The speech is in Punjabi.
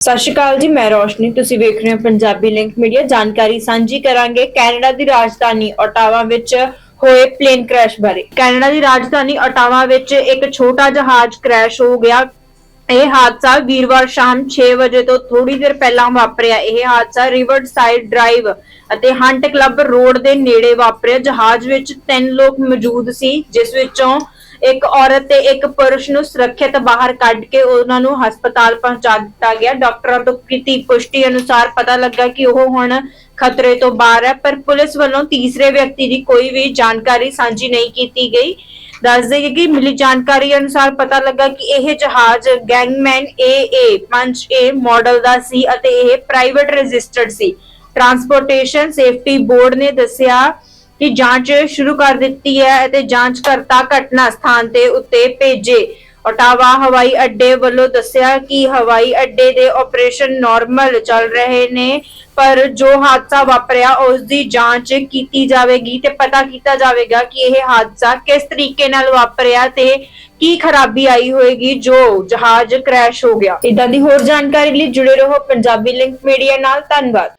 ਸਤਿ ਸ਼੍ਰੀ ਅਕਾਲ ਜੀ, ਮੈਂ ਰੋਸ਼ਨੀ। ਤੁਸੀਂ ਵੇਖ ਰਹੇ ਹੋ ਪੰਜਾਬੀ ਲਿੰਕ ਮੀਡੀਆ। ਜਾਣਕਾਰੀ ਸਾਂਝੀ ਕਰਾਂਗੇ ਕੈਨੇਡਾ ਦੀ ਰਾਜਧਾਨੀ ਓਟਾਵਾ ਵਿੱਚ ਹੋਏ ਪਲੇਨ ਕ੍ਰੈਸ਼ ਬਾਰੇ। ਕੈਨੇਡਾ ਦੀ ਰਾਜਧਾਨੀ ਓਟਾਵਾ ਵਿੱਚ ਇੱਕ ਛੋਟਾ ਜਹਾਜ਼ ਕ੍ਰੈਸ਼ ਹੋ ਗਿਆ। ਇਹ ਹਾਦਸਾ ਵੀਰਵਾਰ ਸ਼ਾਮ 6 ਵਜੇ ਤੋਂ ਥੋੜੀ ਦੇਰ ਪਹਿਲਾਂ ਵਾਪਰਿਆ। ਇਹ ਹਾਦਸਾ ਰਿਵਰ ਸਾਈਡ ਡਰਾਈਵ ਅਤੇ ਹੰਟ ਕਲੱਬ ਰੋਡ ਦੇ ਨੇੜੇ ਵਾਪਰਿਆ। ਜਹਾਜ਼ ਵਿੱਚ ਤਿੰਨ ਲੋਕ ਮੌਜੂਦ ਸੀ, ਜਿਸ ਵਿੱਚੋਂ ਇੱਕ ਔਰਤ ਤੇ ਇੱਕ ਪੁਰਸ਼ ਨੂੰ ਸੁਰੱਖਿਅਤ ਬਾਹਰ ਕੱਢ ਕੇ ਉਹਨਾਂ ਨੂੰ ਹਸਪਤਾਲ ਪਹੁੰਚਾ ਦਿੱਤਾ ਗਿਆ। ਡਾਕਟਰਾਂ ਤੋਂ ਕੀਤੀ ਪੁਸ਼ਟੀ ਅਨੁਸਾਰ ਪਤਾ ਲੱਗਾ ਕਿ ਉਹ ਹੁਣ ਖਤਰੇ ਤੋਂ ਬਾਹਰ ਹੈ, ਪਰ ਪੁਲਿਸ ਵੱਲੋਂ ਤੀਸਰੇ ਵਿਅਕਤੀ ਦੀ ਕੋਈ ਵੀ ਜਾਣਕਾਰੀ ਸਾਂਝੀ ਨਹੀਂ ਕੀਤੀ ਗਈ। ਦੱਸ ਦਈਏ ਕਿ ਮਿਲੀ ਜਾਣਕਾਰੀ ਅਨੁਸਾਰ ਪਤਾ ਲੱਗਾ ਕਿ ਇਹ ਜਹਾਜ਼ ਗੈਂਗਮੈਨ AA 5A ਮਾਡਲ ਦਾ ਸੀ ਅਤੇ ਇਹ ਪ੍ਰਾਈਵੇਟ ਰਜਿਸਟਰਡ ਸੀ। ਟਰਾਂਸਪੋਰਟੇਸ਼ਨ ਸੇਫਟੀ ਬੋਰਡ ਨੇ ਦੱਸਿਆ ਕਿ ਜਾਂਚ ਸ਼ੁਰੂ ਕਰ ਦਿੱਤੀ ਹੈ ਅਤੇ ਜਾਂਚਕਰਤਾ ਘਟਨਾ ਸਥਾਨ ਤੇ ਉੱਤੇ ਭੇਜੇ। ਓਟਾਵਾ ਹਵਾਈ ਅੱਡੇ ਵੱਲੋਂ ਦੱਸਿਆ ਕਿ ਹਵਾਈ ਅੱਡੇ ਦੇ ਆਪਰੇਸ਼ਨ ਨਾਰਮਲ ਚੱਲ ਰਹੇ ਨੇ, ਪਰ ਜੋ ਹਾਦਸਾ ਵਾਪਰਿਆ ਉਸ ਦੀ ਜਾਂਚ ਕੀਤੀ ਜਾਵੇਗੀ ਤੇ ਪਤਾ ਕੀਤਾ ਜਾਵੇਗਾ ਕਿ ਇਹ ਹਾਦਸਾ ਕਿਸ ਤਰੀਕੇ ਨਾਲ ਵਾਪਰਿਆ ਤੇ ਕੀ ਖਰਾਬੀ ਆਈ ਹੋਏਗੀ ਜੋ ਜਹਾਜ਼ ਕ੍ਰੈਸ਼ ਹੋ ਗਿਆ। ਇਦਾਂ ਦੀ ਹੋਰ ਜਾਣਕਾਰੀ ਲਈ ਜੁੜੇ ਰਹੋ ਪੰਜਾਬੀ ਲਿੰਕ ਮੀਡੀਆ ਨਾਲ। ਧੰਨਵਾਦ।